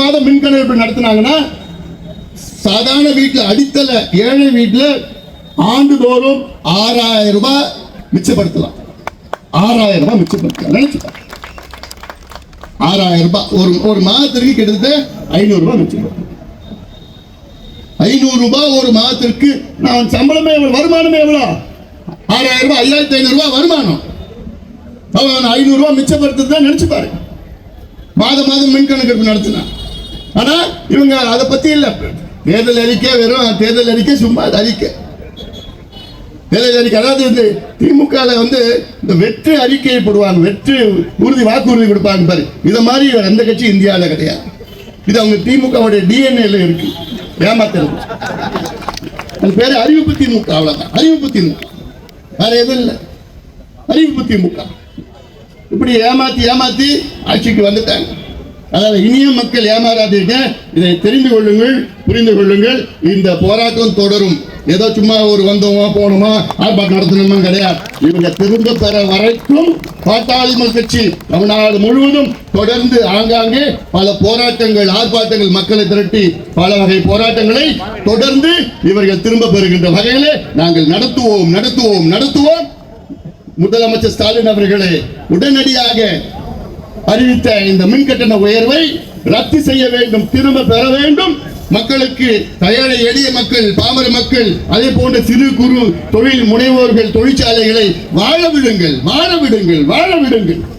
மாதம் மின் கணக்கு நடத்தினாங்கன்னா சாதாரண வீட்டில் அடித்தள ஏழை வீட்டில் ஆண்டுதோறும் ஆறாயிரம் ரூபாய் மிச்சப்படுத்தலாம். ஆறாயிரம் ரூபாய் மிச்சப்படுத்தலாம். நினைச்சுக்கலாம் ஆறாயிரம் ரூபாய். ஒரு ஒரு மாதத்திற்கு கிட்டத்தட்ட ஐநூறு ரூபாய் மிச்சப்படுத்தலாம். ஐநூறு ரூபாய் ஒரு மாதத்திற்கு நான் சம்பளமே எவ்வளவு வருமானமே எவ்வளோ ஆறாயிரம் ரூபாய் ஐயாயிரத்தி ஐநூறு ரூபாய் வருமானம். அவன் ஐநூறு ரூபாய் மிச்சப்படுத்துறது தான் நினைச்சு பாருங்க மாதம் மாதம் மின் கணக்கெடுப்பு நடத்தினான் ஆனா இவங்க அதை பத்தி இல்ல. தேர்தல் அறிக்கை வெறும் தேர்தல் அறிக்கை சும்மா அறிக்கை. தேர்தல் அறிக்கை அதாவது வந்து திமுக வந்து இந்த வெற்றி அறிக்கையை போடுவாங்க வெற்றி உறுதி வாக்குறுதி கொடுப்பாங்க பாரு. இதை மாதிரி எந்த கட்சி இந்தியாவில் கிடையாது. இது அவங்க திமுகவுடைய டிஎன்ஏல இருக்கு. ஏமாத்துறது. அது பேரு அறிவிப்பு திமுக அவ்வளவுதான். அறிவிப்பு திமுக. வேற எதுவும் இல்லை. அறிவிப்பு திமுக. இப்படி ஏமாத்தி ஏமாத்தி ஆட்சிக்கு வந்துட்டாங்க. அதாவது இனிய மக்கள் ஏமாறாதீர்கள். இதை தெரிந்து கொள்ளுங்கள் புரிந்து கொள்ளுங்கள். இந்த போராட்டம் தொடரும். ஏதோ சும்மா ஒரு வந்தோமா போனோமா ஆர்ப்பாட்டம் நடத்தணுமா கிடையாது. இவங்க திரும்ப பெற வரைக்கும் பாட்டாளி கட்சி தமிழ்நாடு முழுவதும் தொடர்ந்து ஆங்காங்கே பல போராட்டங்கள் ஆர்ப்பாட்டங்கள் மக்களை திரட்டி பல வகை போராட்டங்களை தொடர்ந்து இவர்கள் திரும்ப பெறுகின்ற வகையிலே நாங்கள் நடத்துவோம் நடத்துவோம் நடத்துவோம். முதலமைச்சர் ஸ்டாலின் அவர்களே உடனடியாக அறிவித்த இந்த மின் கட்டண உயர்வை ரத்து செய்ய வேண்டும் திரும்ப பெற வேண்டும். மக்களுக்கு தயார எளிய மக்கள் பாமர மக்கள் அதே போன்ற சிறு குறு தொழில் முனைவோர்கள் தொழிற்சாலைகளை வாழ விடுங்கள் வாழ விடுங்கள் வாழ விடுங்கள்.